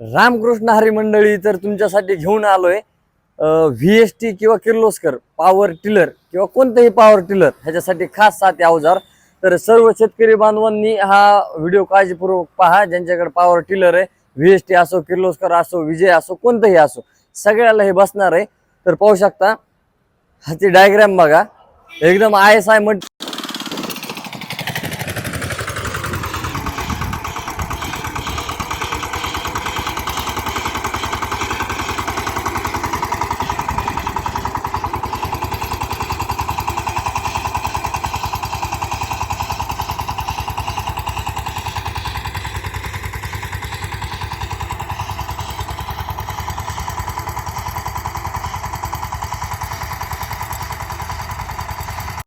रामकृष्ण हरी मंडळी तर तुमच्यासाठी घेऊन आलोय. व्ही एस टी किंवा किर्लोस्कर पॉवर टिलर किंवा कोणतंही पॉवर टिलर ह्याच्यासाठी खास साथ अवजार. तर सर्व शेतकरी बांधवांनी हा व्हिडिओ काळजीपूर्वक पहा ज्यांच्याकडे पॉवर टिलर आहे व्ही एस टी असो किर्लोस्कर असो विजय असो कोणतंही असो सगळ्याला हे बसणार आहे. तर पाहू शकता ह्याची डायग्रॅम बघा. एकदम आय एस आय मट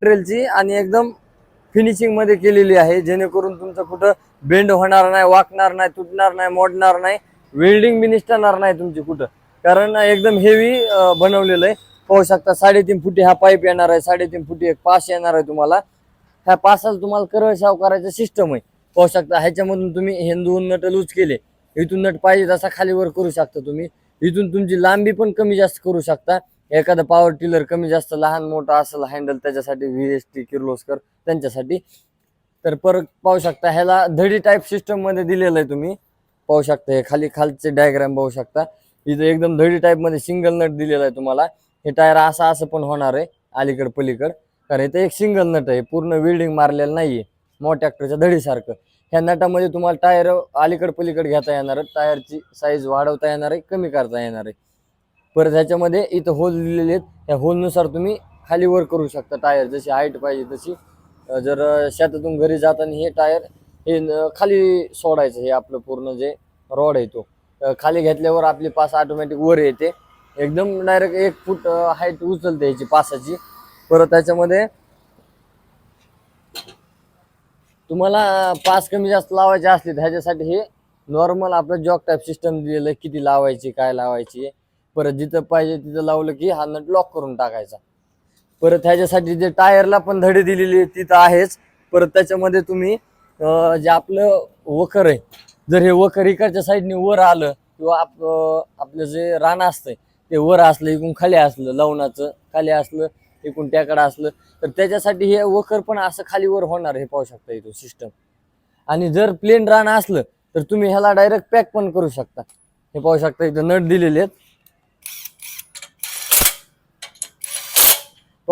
ट्रेलची आणि एकदम फिनिशिंगमध्ये केलेली आहे. जेणेकरून तुमचं कुठं बेंड होणार नाही वाकणार नाही तुटणार नाही मोडणार नाही वेल्डिंग बी निसटणार नाही तुमची कुठं. कारण एकदम हेवी बनवलेलं आहे. पाहू शकता साडेतीन फुटी हा पाईप येणार आहे साडेतीन फुटी एक पास येणार आहे तुम्हाला. ह्या पासाला तुम्हाला करळ शाव करायचं सिस्टम आहे. पाहू शकता ह्याच्यामधून तुम्ही हे दोन नट लूज केले. इथून नट पाहिजे तसा खालीवर करू शकता तुम्ही. इथून तुमची लांबी पण कमी जास्त करू शकता. एखादं पॉवर टिलर कमी जास्त लहान मोठं असेल हँडल त्याच्यासाठी व्ही एस टी किर्लोस्कर त्यांच्यासाठी. तर परत पाहू शकता ह्याला धडी टाईप सिस्टममध्ये दिलेलं आहे तुम्ही. पाहू शकता हे खाली खालचे डायग्राम पाहू शकता. इथं एकदम धडी टाईपमध्ये सिंगल नट दिलेला आहे तुम्हाला. हे टायर असं असं पण होणार आहे अलीकड पलीकड. कारण इथं एक सिंगल नट आहे पूर्ण वेल्डिंग मारलेलं नाहीये मोठ्या ट्रॅक्टरच्या धडीसारखं. ह्या नटामध्ये तुम्हाला टायर अलीकड पलीकड घेता येणार आहे टायरची साईज वाढवता येणार आहे कमी करता येणार आहे. परत ह्याच्यामध्ये इथं होल दिलेले आहेत. त्या होलनुसार तुम्ही खाली वर करू शकता टायर जशी हाईट पाहिजे तशी. जर शेतातून घरी जाताना हे टायर हे खाली सोडायचं हे आपलं पूर्ण जे रॉड आहे तो. खाली घेतल्यावर आपली पास ऑटोमॅटिक वर येते. एकदम डायरेक्ट एक फूट हाईट उचलते ह्याची पासाची. परत त्याच्यामध्ये तुम्हाला पास कमी जास्त लावायचे असले ह्याच्यासाठी हे नॉर्मल आपलं जॉक टाईप सिस्टम दिलेलं आहे. किती लावायची काय लावायची. परत जिथं पाहिजे तिथं लावलं की हा नट लॉक करून टाकायचा. परत ह्याच्यासाठी जे टायरला पण धडे दिलेली तिथं आहेच. परत त्याच्यामध्ये तुम्ही जे आपलं वखर आहे जर हे वखर इकडच्या साईडने वर आलं किंवा आप आपलं जे रान असतंय ते वर असलं इकडून खाली असलं लवणाचं खाली असलं इकडून त्याकडं असलं तर त्याच्यासाठी हे वखर पण असं खाली वर होणार हे पाहू शकता इथं सिस्टम आणि जर प्लेन रान असलं तर तुम्ही ह्याला डायरेक्ट पॅक पण करू शकता. हे पाहू शकता इथं नट दिलेले आहेत.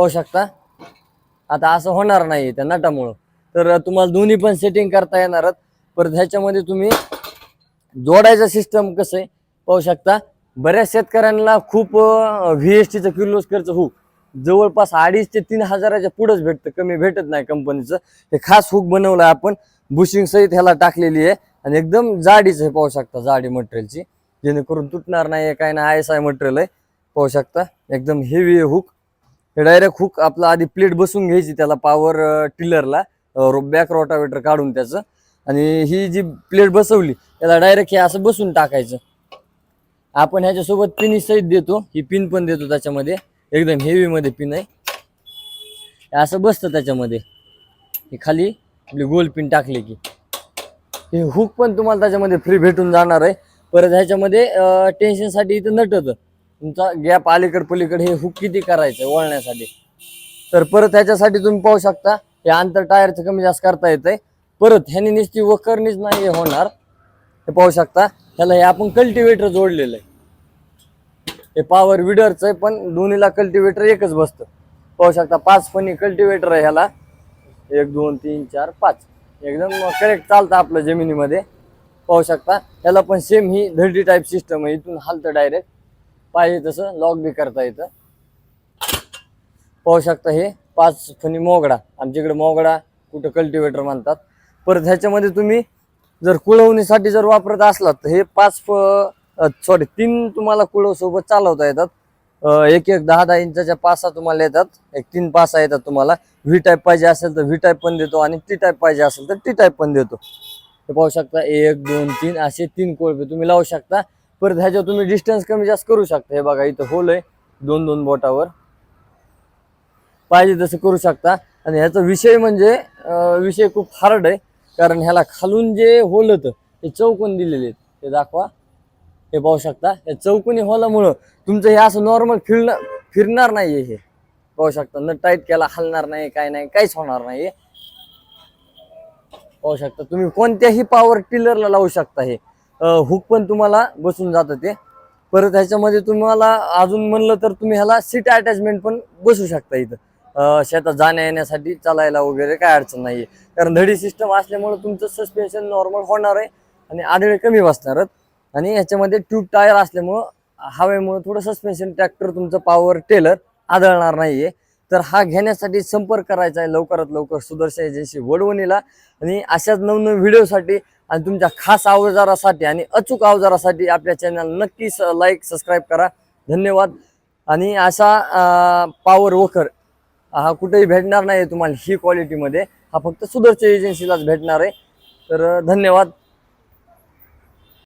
पाहू शकता. आता असं होणार नाही त्या नटामुळं. तर तुम्हाला दोन्ही पण सेटिंग करता येणारच परत ह्याच्यामध्ये तुम्ही जोडायचं सिस्टम कसं आहे पाहू शकता. बऱ्याच शेतकऱ्यांना खूप व्ही एस टीचं किर्लोस्करचं हुक जवळपास अडीच ते तीन हजाराच्या पुढंच भेटतं. कमी भेटत नाही कंपनीचं हे खास हुक बनवलं आपण. बुशिंग सहित ह्याला टाकलेली आहे. आणि एकदम जाडीचं हे पाहू शकता. जाडी मटेरियलची जेणेकरून तुटणार नाही काय नाही. आय एस आय मटेरियल आहे. पाहू शकता. एकदम हेवी आहे हुक हे डायरेक्ट हुक आपला आधी प्लेट बसून घ्यायची त्याला पॉवर टिलरला बॅक रोटावेटर काढून त्याचं. आणि ही जी प्लेट बसवली त्याला डायरेक्ट हे असं बसून टाकायचं. आपण ह्याच्यासोबत पिन सहित देतो. ही पिन पण देतो त्याच्यामध्ये. एकदम हेवीमध्ये पिन आहे. हे असं बसतं त्याच्यामध्ये. हे खाली आपली गोल पिन टाकली की. हे हुक पण तुम्हाला त्याच्यामध्ये फ्री भेटून जाणार आहे. परत ह्याच्यामध्ये टेन्शनसाठी इथं नटतं. तुमचा गॅप अलीकड पलीकडे हे हुक किती करायचं वळण्यासाठी? तर परत ह्याच्यासाठी तुम्ही पाहू शकता हे अंतर टायरचं कमी जास्त करता येतंय. परत ह्याने नुसती वकरणीच नाही हे होणार. हे पाहू शकता ह्याला हे आपण कल्टिवेटर जोडलेलं आहे. हे पॉवर विडरचं आहे पण दोन्हीला कल्टिवेटर एकच बसतं. पाहू शकता पाच फणी कल्टिवेटर आहे ह्याला. एक दोन तीन चार पाच. एकदम करेक्ट चालतं आपलं जमिनीमध्ये. पाहू शकता ह्याला पण सेम ही धडी टाईप सिस्टम आहे. इथून हालतं डायरेक्ट पाहिजे तसं लॉक बी करता येतं. पाहू शकता हे पाच फणी मोगडा. आमच्याकडे मोगडा कुठं कल्टिवेटर म्हणतात. परत ह्याच्यामध्ये तुम्ही जर कुळवणीसाठी जर वापरत असलात तर हे पाच सॉरी तीन तुम्हाला कुळव सोबत चालवता येतात. एक एक दहा दहा इंचाच्या पासा तुम्हाला येतात. एक तीन पासा येतात तुम्हाला. व्ही टाईप पाहिजे असेल तर व्ही टाईप पण देतो आणि टी टाईप पाहिजे असेल तर टी टाईप पण देतो. हे पाहू शकता एक दोन तीन असे तीन कोळपे तुम्ही लावू शकता. परत ह्याच्यावर तुम्ही डिस्टन्स कमी जास्त करू शकता. हे बघा इथं होल आहे. दोन दोन बोटावर. पाहिजे तसं करू शकता. आणि ह्याचा विषय म्हणजे विषय खूप हार्ड आहे. कारण ह्याला खालून जे होल होतं ते चौकोन दिलेले आहेत. ते दाखवा. हे पाहू शकता. या चौकोनी होल्यामुळं तुमचं हे असं नॉर्मल फिरणं फिरणार नाहीये हे. पाहू शकता. न टाईट केला हलणार नाही काय नाही काहीच होणार नाही पाहू शकता. तुम्ही कोणत्याही पॉवर टिलरला लावू शकता हे. हुक पण तुम्हाला बसून जातं ते. परत ह्याच्यामध्ये तुम्हाला अजून म्हणलं तर तुम्ही ह्याला सीट अटॅचमेंट पण बसू शकता इथं. शेतात जाण्या येण्यासाठी चालायला वगैरे काय अडचण नाहीये. कारण धडी सिस्टम असल्यामुळं तुमचं सस्पेन्शन नॉर्मल होणार आहे आणि आदळे कमी बसणार आणि ह्याच्यामध्ये ट्यूब टायर असल्यामुळं हवेमुळं थोडं सस्पेन्शन ट्रॅक्टर तुमचं पॉवर टेलर आदळणार नाहीये. तर हा घेण्यासाठी संपर्क करायचा आहे लवकरात लवकर सुदर्शन एजन्सी वडवणीला. आणि अशाच नवनवीन व्हिडिओसाठी आणि तुमच्या खास अवजारासाठी आणि अचूक अवजारासाठी आपल्या चॅनल नक्की लाईक सबस्क्राईब करा. धन्यवाद. आणि असा पॉवर वखर हा कुठेही भेटणार नाही तुम्हाला ही क्वालिटीमध्ये हा फक्त सुदर्शन एजन्सीलाच भेटणार आहे. तर धन्यवाद.